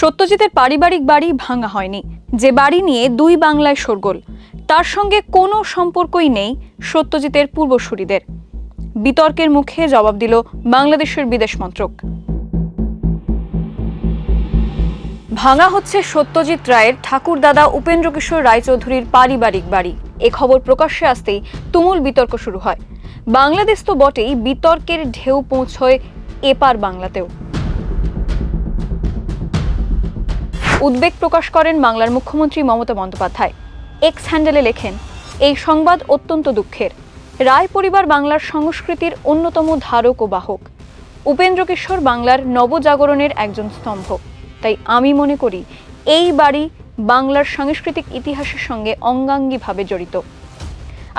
সত্যজিতের পারিবারিক বাড়ি ভাঙা হয়নি। যে বাড়ি নিয়ে দুই বাংলায় শোরগোল, তার সঙ্গে কোনো সম্পর্কই নেই সত্যজিতের পূর্বসূরিদের। বিতর্কের মুখে জবাব দিল বাংলাদেশের বিদেশ মন্ত্রক। ভাঙা হচ্ছে সত্যজিৎ রায়ের ঠাকুরদাদা উপেন্দ্র কিশোর রায়চৌধুরীর পারিবারিক বাড়ি। এ খবর প্রকাশ্যে আসতেই তুমুল বিতর্ক শুরু হয়। বাংলাদেশ তো বটেই বিতর্কের ঢেউ পৌঁছয় এপার বাংলাতেও। উদ্বেগ প্রকাশ করেন বাংলার মুখ্যমন্ত্রী মমতা বন্দ্যোপাধ্যায়। এক্স হ্যান্ডেলে লেখেন, এই সংবাদ অত্যন্ত দুঃখের। রায় পরিবার বাংলার সংস্কৃতির অন্যতম ধারক ও বাহক। উপেন্দ্র কিশোর বাংলার নবজাগরণের একজন স্তম্ভ। তাই আমি মনে করি, এই বাড়ি বাংলার সাংস্কৃতিক ইতিহাসের সঙ্গে অঙ্গাঙ্গিভাবে জড়িত।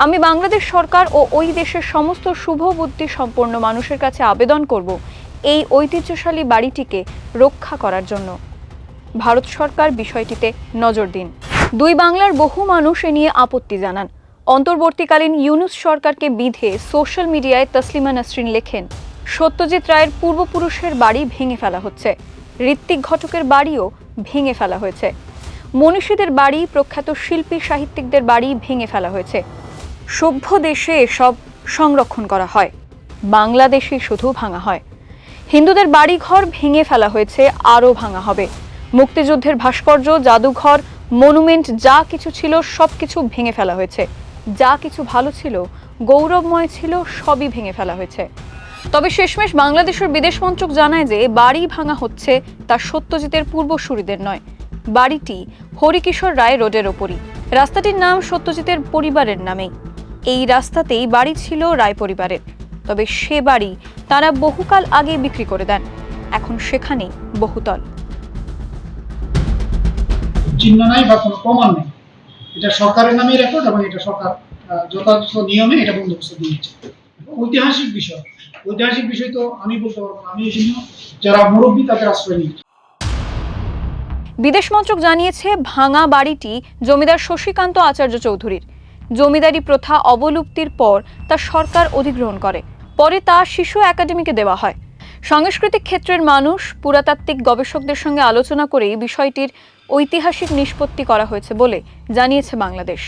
আমি বাংলাদেশ সরকার ও ওই দেশের সমস্ত শুভ বুদ্ধি সম্পন্ন মানুষের কাছে আবেদন করব এই ঐতিহ্যশালী বাড়িটিকে রক্ষা করার জন্য। ভারত সরকার বিষয়টিতে নজর দিন। দুই বাংলার বহু মানুষ এ নিয়ে আপত্তি জানান। অন্তর্বর্তীকালীন ইউনুস সরকারকে বিধে সোশ্যাল মিডিয়ায় তসলিমা নাসরিন লেখেন, সত্যজিৎ রায়ের পূর্বপুরুষের বাড়ি ভেঙে ফেলা হচ্ছে। ঋত্বিক ঘটকের বাড়িও ভেঙে ফেলা হয়েছে। মনীষীদের বাড়ি প্রখ্যাত শিল্পী সাহিত্যিকদের বাড়ি ভেঙে ফেলা হয়েছে। সভ্য দেশে এসব সংরক্ষণ করা হয়। বাংলাদেশে শুধু ভাঙা হয়। হিন্দুদের বাড়িঘর ভেঙে ফেলা হয়েছে, আরও ভাঙা হবে। মুক্তিযুদ্ধের ভাস্কর্য, জাদুঘর, মনুমেন্ট, যা কিছু ছিল সব কিছু ভেঙে ফেলা হয়েছে। যা কিছু ভালো ছিল, গৌরবময় ছিল, সবই ভেঙে ফেলা হয়েছে। তবে শেষমেশ বাংলাদেশের বিদেশ মন্ত্রক জানায় যে, বাড়ি ভাঙা হচ্ছে তা সত্যজিতের পূর্বসূরিদের নয়। বাড়িটি হরিকিশোর রায় রোডের ওপরই। রাস্তাটির নাম সত্যজিতের পরিবারের নামেই। এই রাস্তাতেই বাড়ি ছিল রায় পরিবারের। তবে সে বাড়ি তারা বহুকাল আগে বিক্রি করে দেন। এখন সেখানেই বহুতল। চিহ্ন নাই বা কোনো প্রমাণ নেই। এটা সরকারের নামেই রেকর্ড এবং এটা সরকার যথাযথ নিয়মে এটা বন্দোবস্ত দিয়েছে ঐতিহাসিক বিষয়। ঐতিহাসিক বিষয় তো আমি বলতে পারব আমি এই জন্য যারা মুরব্বী তাদের আশ্রয় নিয়েছি। বিদেশ মন্ত্রক জানিয়েছে, ভাঙা বাড়িটি জমিদার শশীকান্ত আচার্য চৌধুরীর। জমিদারি প্রথা অবলুপ্তির পর তা সরকার অধিগ্রহণ করে। পরে তা শিশু একাডেমিকে দেওয়া হয়। সাংস্কৃতিক ক্ষেত্রের মানুষ, পুরাতাত্ত্বিক গবেষকদের সঙ্গে আলোচনা করে বিষয়টির ঐতিহাসিক নিষ্পত্তি করা হয়েছে বলে জানিয়েছে বাংলাদেশ।